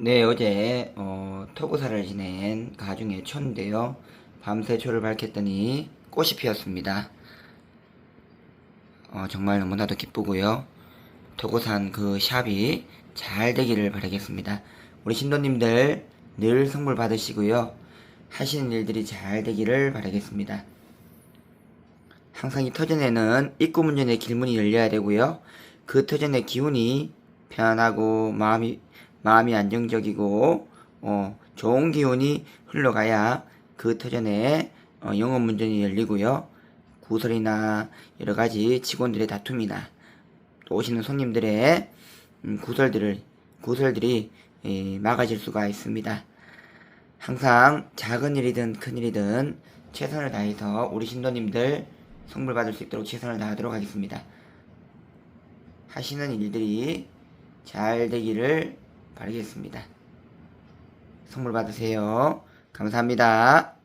네, 어제 어, 토구사를 지낸 가중의 초인데요. 밤새 초를 밝혔더니 꽃이 피었습니다. 어, 정말 너무나도 기쁘고요. 토구산 그 샵이 잘 되기를 바라겠습니다. 우리 신도님들 늘 선물 받으시고요. 하시는 일들이 잘 되기를 바라겠습니다. 항상 이 터전에는 입구 문전의 길문이 열려야 되고요. 그 터전의 기운이 편안하고 마음이 마음이 안정적이고 어, 좋은 기운이 흘러가야 그 터전에 어, 영업 문전이 열리고요. 구설이나 여러 가지 직원들의 다툼이나 또 오시는 손님들의 음, 구설들을 구설들이 예, 막아질 수가 있습니다. 항상 작은 일이든 큰 일이든 최선을 다해서 우리 신도님들 선물 받을 수 있도록 최선을 다하도록 하겠습니다. 하시는 일들이 잘 되기를 바라겠습니다. 선물 받으세요. 감사합니다.